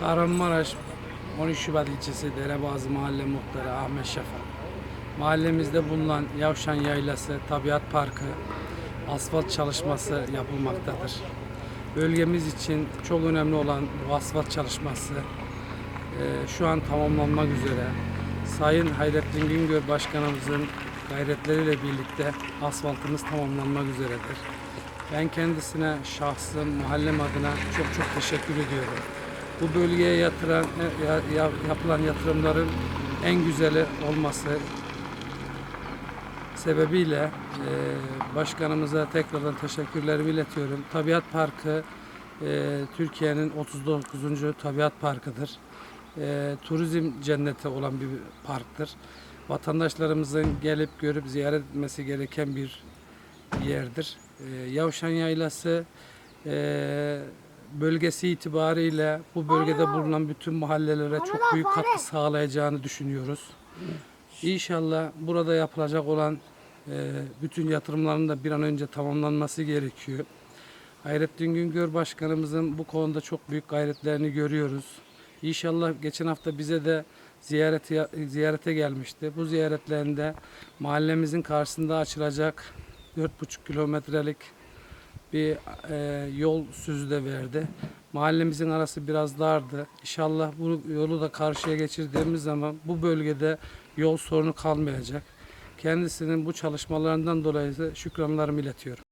Kahramanmaraş 13 Şubat ilçesi Derebazı Mahalle Muhtarı Ahmet Şafak. Mahallemizde bulunan Yavşan Yaylası Tabiat Parkı asfalt çalışması yapılmaktadır. Bölgemiz için çok önemli olan bu asfalt çalışması e, şu an tamamlanmak üzere. Sayın Hayrettin Güngör Başkanımızın gayretleriyle birlikte asfaltımız tamamlanmak üzeredir. Ben kendisine şahsım, mahallem adına çok çok teşekkür ediyorum. Bu bölgeye yatıran, e, ya- ya- yapılan yatırımların en güzeli olması sebebiyle e, başkanımıza tekrardan teşekkürlerimi iletiyorum. Tabiat Parkı e, Türkiye'nin 39. Tabiat Parkı'dır. E, turizm cenneti olan bir parktır. Vatandaşlarımızın gelip görüp ziyaret etmesi gereken bir yerdir. E, Yavşan Yaylası e, bölgesi itibariyle bu bölgede bulunan bütün mahallelere çok büyük katkı sağlayacağını düşünüyoruz. İnşallah burada yapılacak olan e, bütün yatırımların da bir an önce tamamlanması gerekiyor. Hayrettin Güngör Başkanımızın bu konuda çok büyük gayretlerini görüyoruz. İnşallah geçen hafta bize de ziyarete, ziyarete gelmişti. Bu ziyaretlerinde mahallemizin karşısında açılacak 4,5 kilometrelik bir e, yol sözü de verdi. Mahallemizin arası biraz dardı. İnşallah bu yolu da karşıya geçirdiğimiz zaman bu bölgede yol sorunu kalmayacak. Kendisinin bu çalışmalarından dolayı da şükranlarımı iletiyorum.